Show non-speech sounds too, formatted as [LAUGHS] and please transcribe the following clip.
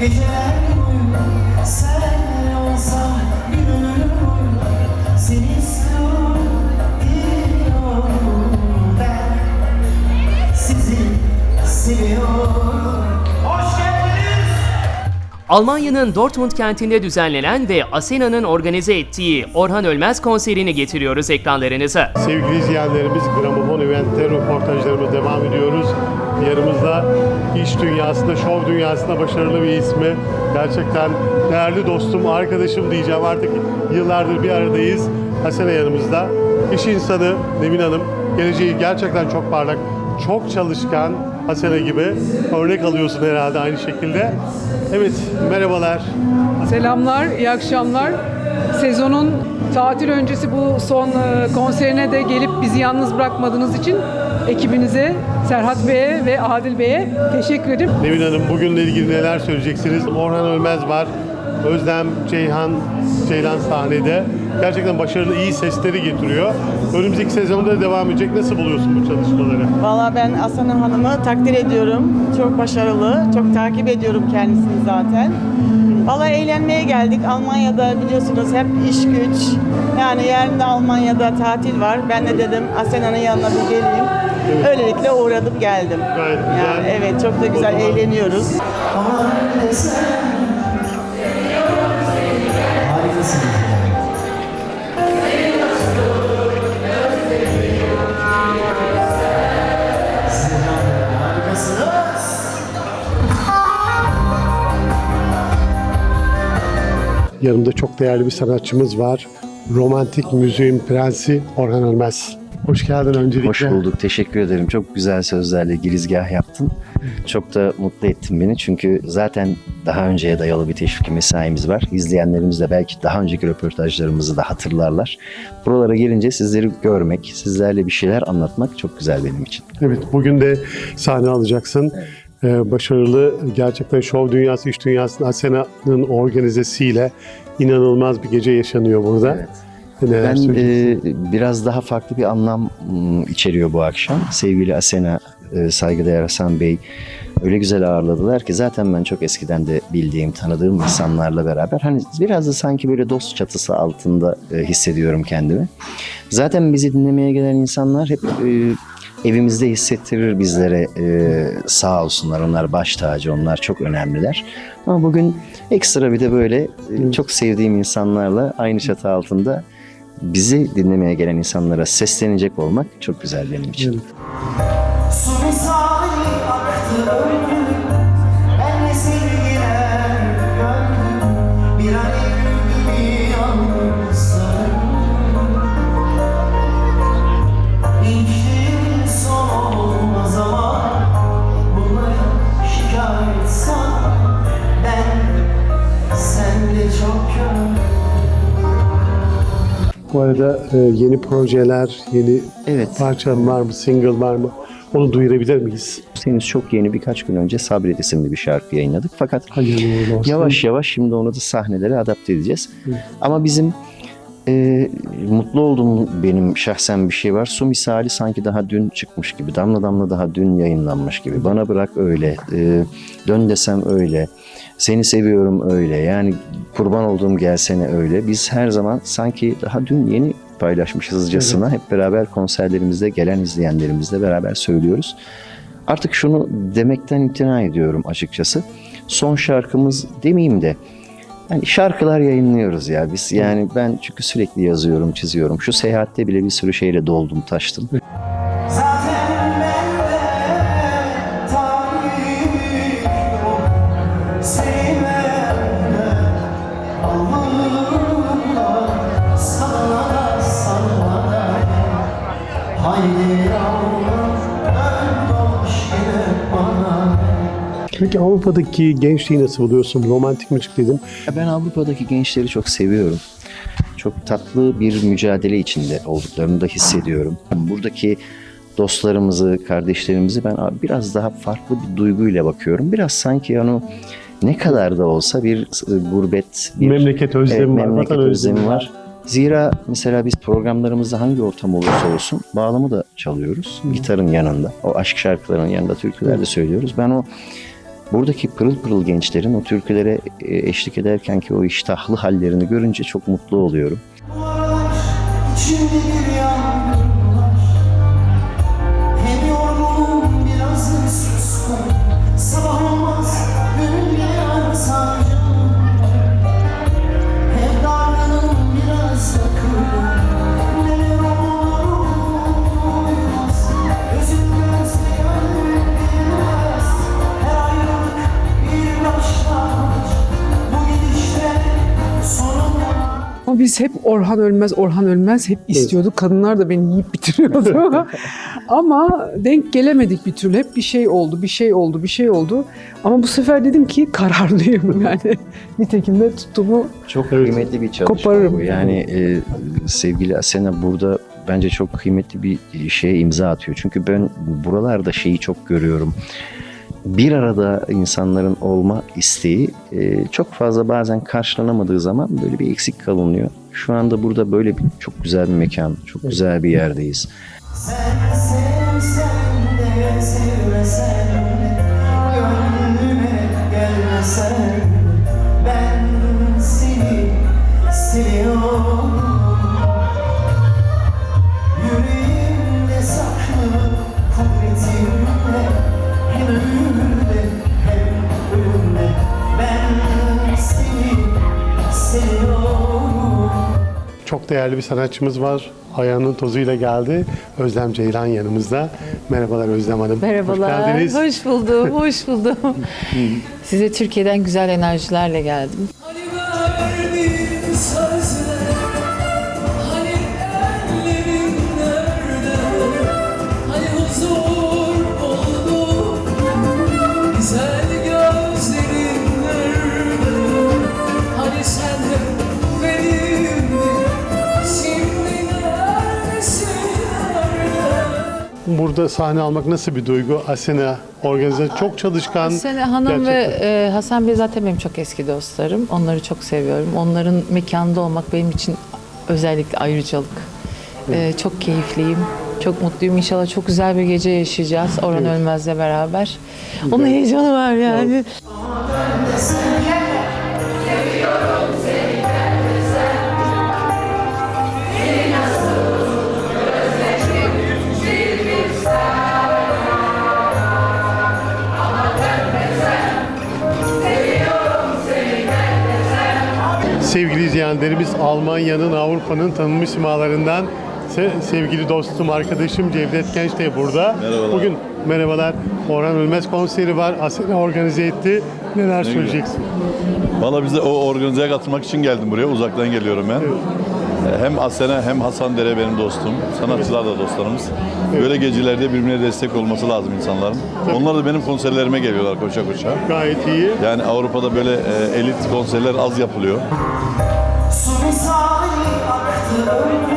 Geceler boyu sen olsa bir ömür boyu Seni istiyorum, biliyorum ben Sizi seviyorum Hoş geldiniz Almanya'nın Dortmund kentinde düzenlenen ve Asena'nın organize ettiği Orhan Ölmez konserini getiriyoruz ekranlarınıza. Sevgili izleyenlerimiz Gramofon Event'te röportajlarımız devam. Yanımızda iş dünyasında, şov dünyasında başarılı bir ismi. Gerçekten değerli dostum, arkadaşım diyeceğim artık yıllardır bir aradayız. Hasene yanımızda. İş insanı Nevin Hanım. Geleceği gerçekten çok parlak, çok çalışkan Hasene gibi. Örnek alıyorsun herhalde aynı şekilde. Evet, merhabalar. Selamlar, iyi akşamlar. Sezonun tatil öncesi bu son e, konserine de gelip bizi yalnız bırakmadığınız için ekibinize, Serhat Bey'e ve Adil Bey'e teşekkür ederim. Nevin Hanım bugünle ilgili neler söyleyeceksiniz? Orhan Ölmez var. Özlem Ceyhan, Ceylan sahnede. Gerçekten başarılı iyi sesleri getiriyor. Önümüzdeki sezonda da devam edecek. Nasıl buluyorsun bu çalışmaları? Valla ben Aslan Hanım'ı takdir ediyorum. Çok başarılı. Çok takip ediyorum kendisini zaten. Valla eğlenmeye geldik. Almanya'da biliyorsunuz hep iş güç. Yani yarın da Almanya'da tatil var. Ben de dedim Asena'nın yanına bir geleyim. Öylelikle uğradım geldim. Gayet güzel. Yani evet çok da güzel eğleniyoruz. Aman Yanımda çok değerli bir sanatçımız var. Romantik müziğin prensi Orhan Ölmez. Hoş geldin öncelikle. Hoş bulduk. Teşekkür ederim. Çok güzel sözlerle girizgah yaptın. Çok da mutlu ettin beni. Çünkü zaten daha önceye dayalı bir teşvik mesaimiz var. İzleyenlerimiz de belki daha önceki röportajlarımızı da hatırlarlar. Buralara gelince sizleri görmek, sizlerle bir şeyler anlatmak çok güzel benim için. Evet, bugün de sahne alacaksın. Ee, başarılı, gerçekten şov dünyası, iş dünyasının Asena'nın organizesiyle inanılmaz bir gece yaşanıyor burada. Evet. Neler Ben e, biraz daha farklı bir anlam içeriyor bu akşam. Sevgili Asena, e, saygıdeğer Hasan Bey öyle güzel ağırladılar ki zaten ben çok eskiden de bildiğim, tanıdığım insanlarla beraber hani biraz da sanki böyle dost çatısı altında e, hissediyorum kendimi. Zaten bizi dinlemeye gelen insanlar hep e, evimizde hissettirir bizlere e, sağ olsunlar. Onlar baş tacı, onlar çok önemliler. Ama bugün ekstra bir de böyle e, çok sevdiğim insanlarla aynı çatı altında bizi dinlemeye gelen insanlara seslenecek olmak çok güzel benim için. Su Bu arada e, yeni projeler, yeni Evet. parça var mı, single var mı? Onu duyurabilir miyiz? Henüz çok yeni birkaç gün önce Sabret isimli bir şarkı yayınladık. Fakat Hayırlı olsun. Yavaş yavaş şimdi onu da sahnelere adapte edeceğiz. Ama bizim e, mutlu olduğum benim şahsen bir şey var. Su misali sanki daha dün çıkmış gibi. Damla damla daha dün yayınlanmış gibi. Bana bırak öyle. e, dön desem öyle. Seni seviyorum öyle. Yani kurban olduğum gelsene öyle. Biz her zaman sanki daha dün yeni paylaşmışızcasına hep beraber konserlerimizde gelen izleyenlerimizle beraber söylüyoruz. Artık şunu demekten imtina ediyorum açıkçası. Son şarkımız demeyeyim de yani şarkılar yayınlıyoruz ya biz. Yani ben çünkü sürekli yazıyorum, çiziyorum. Şu seyahatte bile bir sürü şeyle doldum, taştım. Peki Avrupa'daki gençliği nasıl buluyorsun? Romantik müzik dedim. Ben Avrupa'daki gençleri çok seviyorum. Çok tatlı bir mücadele içinde olduklarını da hissediyorum. Buradaki dostlarımızı, kardeşlerimizi ben biraz daha farklı bir duyguyla bakıyorum. Biraz sanki onu ne kadar da olsa bir e, gurbet, bir Memleket özlemi var, memleket özlemi özlemi var. Var. Zira mesela biz programlarımızda hangi ortam olursa olsun bağlamı da çalıyoruz. Gitarın yanında. O aşk şarkılarının yanında türküler de söylüyoruz. Ben o buradaki pırıl pırıl gençlerin o türkülere e, eşlik ederken ki o iştahlı hallerini görünce çok mutlu oluyorum. İçimde Ama biz hep Orhan Ölmez, Orhan Ölmez hep istiyorduk. Kadınlar da beni yiyip bitiriyordu. [LAUGHS] Ama denk gelemedik bir türlü. Hep bir şey oldu, bir şey oldu, bir şey oldu. Ama bu sefer dedim ki kararlıyım [LAUGHS] yani. Nitekim de tuttuğumu Çok kıymetli bir çalışma Koparırım. bu. Yani e, sevgili Asena burada bence çok kıymetli bir şeye imza atıyor. Çünkü ben buralarda şeyi çok görüyorum. Bir arada insanların olma isteği e, çok fazla bazen karşılanamadığı zaman böyle bir eksik kalınıyor. Şu anda burada böyle bir çok güzel bir mekan, çok güzel bir yerdeyiz. Sen sevsen de sevmesen Çok değerli bir sanatçımız var. Ayağının tozuyla geldi. Özlem Ceylan yanımızda. Merhabalar Özlem Hanım. Merhabalar, Hoş geldiniz. hoş buldum, hoş buldum. Size Türkiye'den güzel enerjilerle geldim. Burada sahne almak nasıl bir duygu? Asena organize çok çalışkan. Sene Hanım gerçekten. ve e, Hasan Bey zaten benim çok eski dostlarım. Onları çok seviyorum. Onların mekanında olmak benim için özellikle ayrıcalık. E, çok keyifliyim. Çok mutluyum. İnşallah çok güzel bir gece yaşayacağız Orhan Ölmez'le beraber. Onun heyecanı var yani. Sevgili izleyenlerimiz Almanya'nın, Avrupa'nın tanınmış simalarından se- sevgili dostum, arkadaşım Cevdet Genç de burada. Merhabalar. Bugün merhabalar. Orhan Ölmez konseri var. Asena organize etti. Neler söyleyeceksin? Valla bize o organizeye katılmak için geldim buraya. Uzaktan geliyorum ben. Ee, Hem Asena hem Hasan Dere benim dostum. Sanatçılar da dostlarımız. Böyle gecelerde birbirine destek olması lazım insanların. Onlar da benim konserlerime geliyorlar koşa koşa. Gayet iyi. Yani Avrupa'da böyle e, elit konserler az yapılıyor. Su misali aktı ömrüm